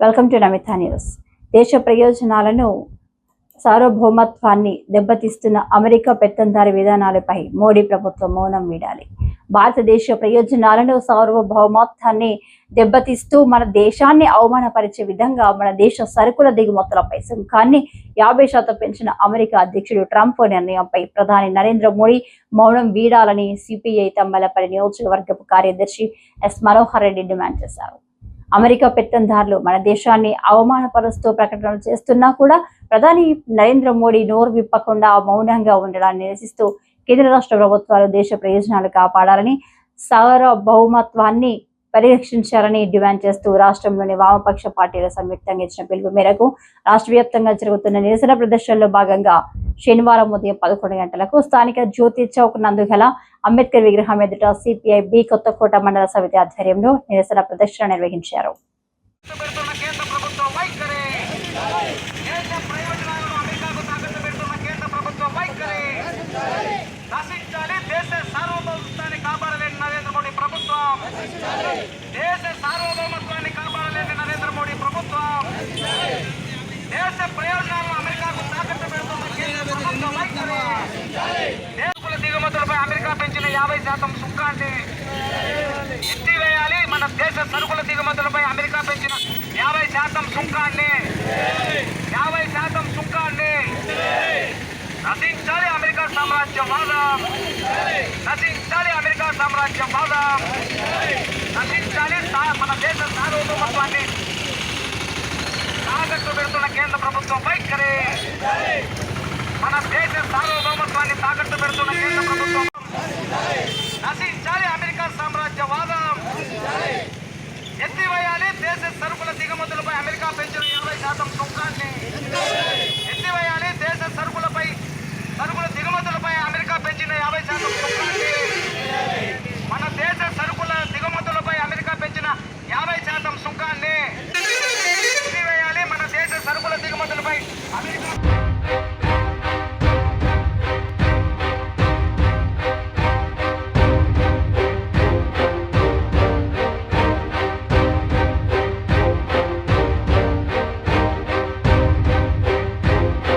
Welcome to Namitha news దేశ ప్రయోజనాలను సార్వభౌమత్వాన్ని దెబ్బతీస్తున్న America పెత్తందారి విధానాలపై మోడీ ప్రభుత్వం మౌనం వీడాలి. భారతదేశ ప్రయోజనాలను సార్వభౌమత్వాన్ని దెబ్బతీస్తూ మన దేశాన్ని అవమానపరిచే విధంగా మన దేశ సరుకుల దిగుమతులపై సుంకాన్ని యాభై శాతం పెంచిన అమెరికా అధ్యక్షుడు ట్రంప్ నిర్ణయంపై ప్రధాని నరేంద్ర మోడీ మౌనం వీడాలని సిపిఐ తమ్మలపల్లి నియోజకవర్గపు కార్యదర్శి ఎస్ మనోహర్ రెడ్డి డిమాండ్ చేశారు. అమెరికా పెత్తందారులు మన దేశాన్ని అవమానపరుస్తూ ప్రకటనలు చేస్తున్నా కూడా ప్రధాని నరేంద్ర మోడీ నోరు విప్పకుండా మౌనంగా ఉండడాన్ని నిరసిస్తూ కేంద్ర రాష్ట్ర ప్రభుత్వాలు దేశ ప్రయోజనాలు కాపాడాలని సార్వభౌమత్వాన్ని పరిరక్షించాలని డిమాండ్ చేస్తూ రాష్ట్రంలోని వామపక్ష పార్టీల సంయుక్తంగా ఇచ్చిన పిలుపు మేరకు రాష్ట్ర వ్యాప్తంగా జరుగుతున్న నిరసన ప్రదర్శనలో భాగంగా శనివారం ఉదయం పదకొండు గంటలకు స్థానిక జ్యోతి చౌక్ నందు గల అంబేద్కర్ విగ్రహం ఎదుట సిపిఐ బి కొత్తకోట మండల సమితి ఆధ్వర్యంలో నిరసన ప్రదర్శన నిర్వహించారు పెడుతున్న కేంద్ర ప్రభుత్వం వైఖరి దేశ ప్రయోజనాలను అమెరికాకు తాకట్టు పెడుతున్న కేంద్ర ప్రభుత్వం వైఖరి నశించాలి దేశ సార్వభౌమత్వాన్ని కాపాడలేని నరేంద్ర మోడీ ప్రభుత్వం దేశ సార్వభౌమత్వాన్ని కాపాడలేని నరేంద్ర మోడీ ప్రభుత్వం. దేశ ప్రయోజనాలను అమెరికాకు తాకట్టు పెడుతున్న కేంద్ర ప్రభుత్వం దేశకుల దిగుమతులపై అమెరికా పెంచిన యాభై శాతం సుంకాన్ని ఎత్తివేయాలి. మన దేశ సరుకుల దిగుమతులపై అమెరికా పెంచిన యాభై శాతం సుంకాన్ని యాభై శాతం సుంకాన్ని నశించాలి అమెరికా సామ్రాజ్యవాదం నశించాలి అమెరికా సామ్రాజ్యవాదం అందించాలి. మన దేశ సార్వభౌమత్వాన్ని తాకట్టు పెడుతున్న కేంద్ర ప్రభుత్వం వైఖరి. మన దేశ సార్వభౌమత్వాన్ని తాకట్టు పెడుతున్న కేంద్ర ప్రభుత్వం నశించాలి. అమెరికా సామ్రాజ్యవాదం ఎత్తివేయాలి. దేశ సరుకుల దిగుమతులపై అమెరికా పెంచిన ఇరవై శాతం సుఖాన్ని